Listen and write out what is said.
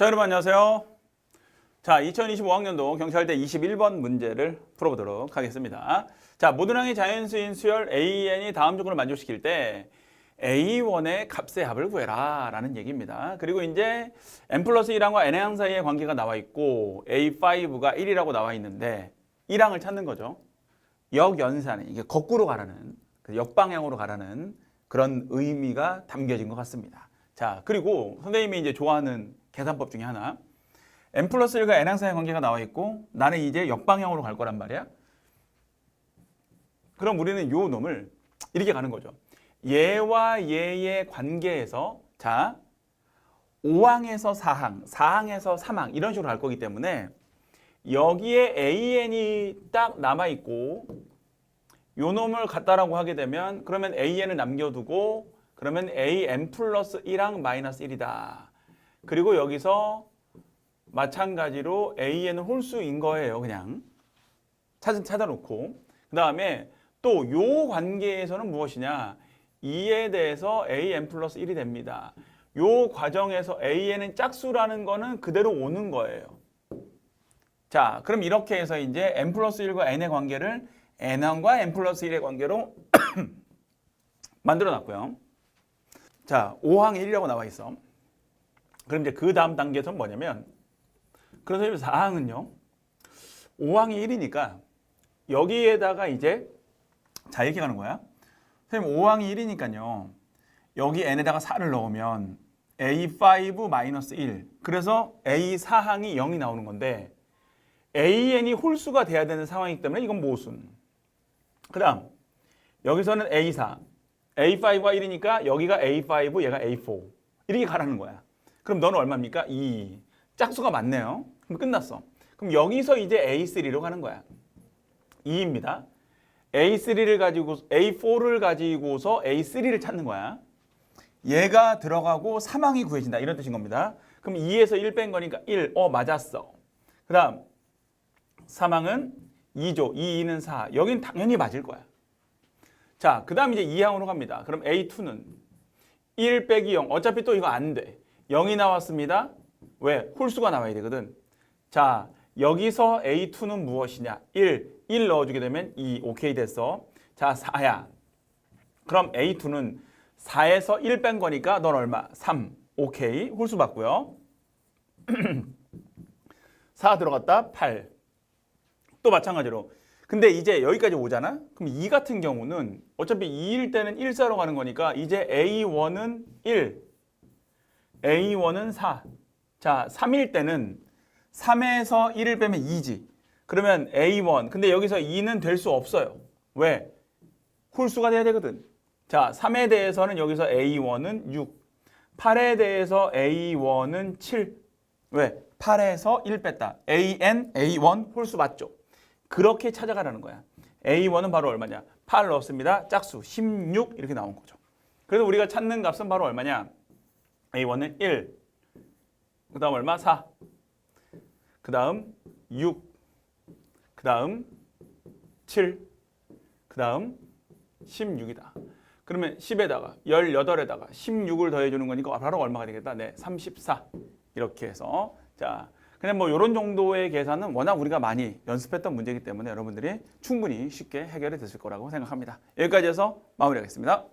자, 여러분 안녕하세요. 자, 2025학년도 경찰대 21번 문제를 풀어보도록 하겠습니다. 자, 모든항의 자연수인 수열 AN이 다음 조건을 만족시킬 때 A1의 값의 합을 구해라 라는 얘기입니다. 그리고 이제 n 플러스 1항과 n항 사이의 관계가 나와 있고 A5가 1이라고 나와 있는데 1항을 찾는 거죠. 역연산이 이게 거꾸로 가라는 그 역방향으로 가라는 그런 의미가 담겨진 것 같습니다. 자, 그리고 선생님이 이제 좋아하는 계산법 중에 하나 n 플러스 1과 n항 사이의 관계가 나와 있고 나는 이제 역방향으로 갈 거란 말이야. 그럼 우리는 요 놈을 이렇게 가는 거죠. 얘와 얘의 관계에서 자 5항에서 4항, 4항에서 3항 이런 식으로 갈 거기 때문에 여기에 AN이 딱 남아 있고 요 놈을 갖다라고 하게 되면 그러면 AN을 남겨두고 그러면 AN 플러스 1항 마이너스 1이다. 그리고 여기서 마찬가지로 AN은 홀수인 거예요. 그냥 찾아, 찾아놓고 그 다음에 또 요 관계에서는 무엇이냐 2에 대해서 AN 플러스 1이 됩니다. 요 과정에서 AN은 짝수라는 거는 그대로 오는 거예요. 자, 그럼 이렇게 해서 이제 n 플러스 1과 n의 관계를 n항과 n 플러스 1의 관계로 만들어 놨고요. 자, 5항 1이라고 나와 있어. 그럼 이제 그 다음 단계에서는 뭐냐면 그래서 4항은요. 5항이 1이니까 여기에다가 이제 자 이렇게 가는 거야. 선생님 5항이 1이니까요. 여기 n에다가 4를 넣으면 a5-1 그래서 a4항이 0이 나오는 건데 an이 홀수가 돼야 되는 상황이기 때문에 이건 모순. 그 다음 여기서는 a4 a5가 1이니까 여기가 a5 얘가 a4 이렇게 가라는 거야. 그럼 너는 얼마입니까? 2 짝수가 맞네요. 그럼 끝났어. 그럼 여기서 이제 a3로 가는 거야. 2입니다. A3를 가지고 A4를 가지고서 A3를 찾는 거야. 얘가 들어가고 3항이 구해진다. 이런 뜻인 겁니다. 그럼 2에서 1 뺀 거니까 1. 어, 맞았어. 그다음 3항은 2죠. 2, 2는 4. 여긴 당연히 맞을 거야. 자, 그다음 이제 2항으로 갑니다. 그럼 A2는 1 빼기 0. 어차피 또 이거 안 돼. 0이 나왔습니다. 왜? 홀수가 나와야 되거든. 자, 여기서 A2는 무엇이냐? 1. 1 넣어주게 되면 2. 오케이 됐어. 자, 4야. 그럼 A2는 4에서 1 뺀 거니까 넌 얼마? 3. 오케이. 홀수 받고요. 4 들어갔다. 8. 또 마찬가지로. 근데 이제 여기까지 오잖아? 그럼 2 같은 경우는 어차피 2일 때는 1 사러 가는 거니까 이제 A1은 1. A1은 4. 자, 3일 때는 3에서 1을 빼면 2지. 그러면 A1. 근데 여기서 2는 될 수 없어요. 왜? 홀수가 돼야 되거든. 자, 3에 대해서는 여기서 A1은 6. 8에 대해서 A1은 7. 왜? 8에서 1 뺐다. AN, A1 홀수 맞죠? 그렇게 찾아가라는 거야. A1은 바로 얼마냐? 8 넣었습니다. 짝수 16 이렇게 나온 거죠. 그래서 우리가 찾는 값은 바로 얼마냐? A1은 1. 그 다음 얼마? 4. 그 다음 6. 그 다음 7. 그 다음 16이다. 그러면 10에다가 18에다가 16을 더해주는 거니까 바로 얼마가 되겠다? 네, 34. 이렇게 해서 자 그냥 뭐 이런 정도의 계산은 워낙 우리가 많이 연습했던 문제이기 때문에 여러분들이 충분히 쉽게 해결이 됐을 거라고 생각합니다. 여기까지 해서 마무리하겠습니다.